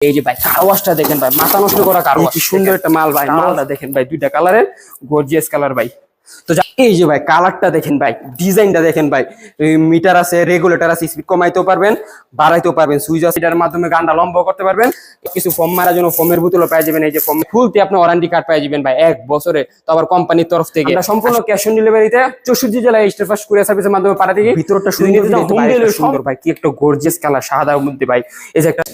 এই যে ভাই কারওয়াশটা দেখেন ভাই মাথা নষ্ট করা কারওয়াশ কি সুন্দর একটা মাল ভাই মালটা দেখেন ভাই দুইটা কালারের গর্জিয়াস কালার ভাই। তো এই যে ভাই কালারটা দেখেন ভাই ডিজাইনটা দেখেন ভাই মিটার আছে রেগুলেটর আছে স্পিড কমাইতেও পারবেন বাড়াইতেও পারবেন সুইচ আছে এটার মাধ্যমে গানটা লম্বা করতে পারবেন। কিছু ফর্ম মারার জন্য ফর্মের বোতলও পেয়ে যাবেন এই যে ফর্ম ফুলতে আপনি ওয়ারেন্টি কার্ড পেয়ে যাবেন ভাই এক বছরে। তো আবার কোম্পানির তরফ থেকে। আমরা সম্পূর্ণ ক্যাশ অন ডেলিভারিতে চৌষট্টি জেলায় স্টেট ফার্স্ট কুরিয়ার সার্ভিসের মাধ্যমে পাঠাতে দিই। ভিতরটা সুন্দর ভাই কি একটা গর্জিয়াস কালার সাদার মধ্যে ভাই। এই যে একটা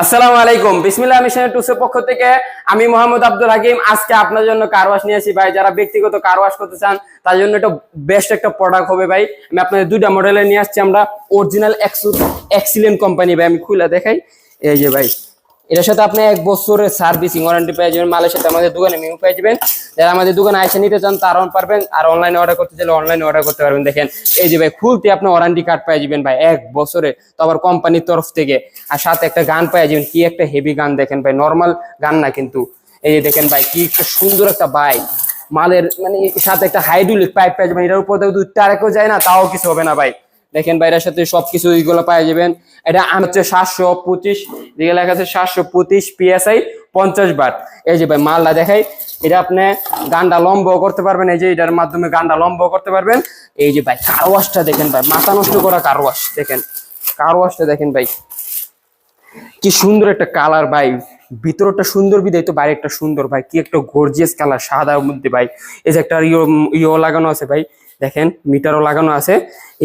আসসালামু আলাইকুম। বিসমিল্লাহ মিশনের টুসের পক্ষ থেকে আমি মোহাম্মদ আব্দুল হাকিম আজকে আপনার জন্য কার ওয়াশ নিয়ে আসি ভাই। যারা ব্যক্তিগত কার ওয়াশ করতে চান, তার জন্য এটা বেস্ট একটা প্রোডাক্ট হবে ভাই। আমি আপনাদের দুইটা মডেলে নিয়ে আসছি আমরা। অরিজিনাল এক্সিলেন্ট কোম্পানি ভাই, আমি খুলে দেখাই। এই যে ভাই এটার সাথে আপনি এক বছরের সার্ভিসিং ওয়ারেন্টি পেয়ে যাবেন, মালের সাথে আমাদের দোকানে মেমু পেয়ে যাবেন। যারা আমাদের দোকানে এসে নিতে চান তারাও পারবেন, আর অনলাইনে অর্ডার করতে চাইলে অনলাইনে অর্ডার করতে পারবেন। দেখেন, এই যে ভাই, খুলতে আপনি ওয়ারেন্টি কার্ড পেয়ে যাবেন ভাই, এক বছরে। তো আবার কোম্পানির তরফ থেকে। আর সাথে একটা গান পেয়ে যাবেন, কি একটা হেভি গান দেখেন ভাই নর্মাল গান না কিন্তু। এই যে দেখেন ভাই, কি একটা সুন্দর একটা বাইক মালের মানে সাথে একটা হাইড্রোলিক পাইপ পেয়ে যাবেন, এটার উপর দিয়ে দুধ টারেকেও যায় না, তাও কিছু হবে না ভাই। দেখেন বাইরের সাথে সবকিছু এইগুলো পাই যাবেন। এটা হচ্ছে সাতশো পঁচিশ। দিকে লেখা আছে সাতশো পঁচিশ পিএসআই পঞ্চাশ বার। এই যে ভাই, মালটা দেখাই। এটা আপনি গানটা লম্ব করতে পারবেন। এই যে এটার মাধ্যমে গান্ডা লম্ব করতে পারবেন। এই যে ভাই কারওয়াশটা দেখেন ভাই, মাথা নষ্ট করা কারওয়াশ দেখেন। কারওয়াশটা দেখেন ভাই। কি সুন্দর একটা কালার ভাই। ভিতরটা সুন্দর বিদায় তো বাইরে একটা সুন্দর ভাই। কি একটা গর্জিয়াস কালার সাদার মধ্যে ভাই। এই যে একটা ইয়ো লাগানো আছে ভাই। দেখেন, মিটারও লাগানো আছে।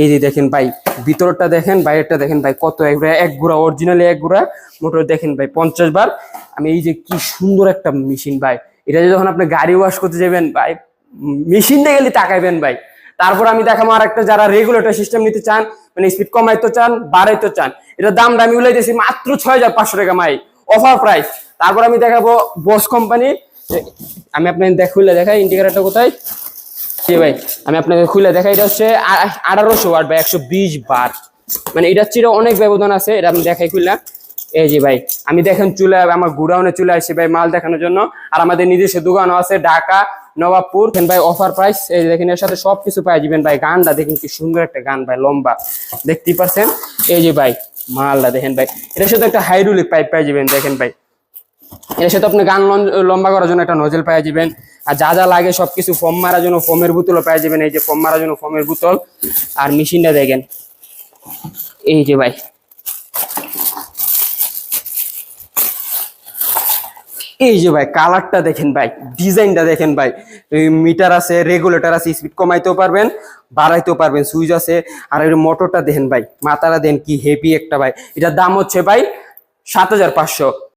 এই যে দেখেন ভাই, ভিতরটা দেখেন বাইরেটা দেখেন ভাই, কত এক এক গুড়া অরিজিনালি এক গুড়া, মোটর দেখেন ভাই, পঞ্চাশ বার। আমি এই যে কি সুন্দর একটা মেশিন ভাই। এটা যখন আপনি গাড়ি ওয়াশ করতে যাবেন ভাই মেশিনটা গেলে তাকাইবেন ভাই। তারপর আমি দেখাবো আর একটা যারা রেগুলেটর সিস্টেম নিতে চান মানে স্পিড কমাইতে চান, বাড়াইতে চান এটা দামটা আমি উলাইতেছি মাত্র ছয় হাজার পাঁচশো টাকা মাই অফার প্রাইস তারপর আমি দেখাবো বস কোম্পানি আমি আপনাকে দেখ, খুলে দেখাই ইন্ডিকেটারটা কোথায়? জি ভাই, আমি আপনাকে খুলে দেখাই, এটা হচ্ছে আঠারোশো ওয়াট বা একশো বিশ বার। মানে এটার চেয়ে অনেক ব্যবধান আছে, এটা আমি দেখাই খুললাম এই যে ভাই, আমি দেখেন চলে, আমার গুডাউনে চলে আসছি ভাই মাল দেখানোর জন্য। আর আমাদের নিজস্ব দোকানও আছে, ঢাকা, নবাবপুর। ভাই অফার প্রাইস এই দেখেন এর সাথে সব কিছু পাই যাবেন ভাই। গানটা দেখেন কি সুন্দর একটা গান ভাই, লম্বা। দেখতেই পাচ্ছেন? এই যে ভাই, মালটা দেখেন ভাই, এটার সাথে একটা হাইড্রোলিক পাইপ পাই যাবেন, দেখেন ভাই। এর সাথে আপনি গান লম্বা করার জন্য একটা নজল পাই যাবেন। আর যা যা লাগে সবকিছু ফর্ম মারার জন্য ফোমের বোতলও পাই যাবেন। এই যে ফোম মারার জন্য ফোমের বোতল আর মেশিনটা দেখেন। এই যে ভাই। এই যে ভাই, কালারটা দেখেন ভাই, ডিজাইনটা দেখেন ভাই। মিটার আছে, রেগুলেটর আছে, স্পিড কমাইতেও পারবেন, বাড়াইতেও পারবেন, সুইচ আছে। আর এর মোটরটা দেখেন ভাই, মাথাটা দেন কি হেভি একটা ভাই। এটার দাম হচ্ছে ভাই সাত হাজার পাঁচশো।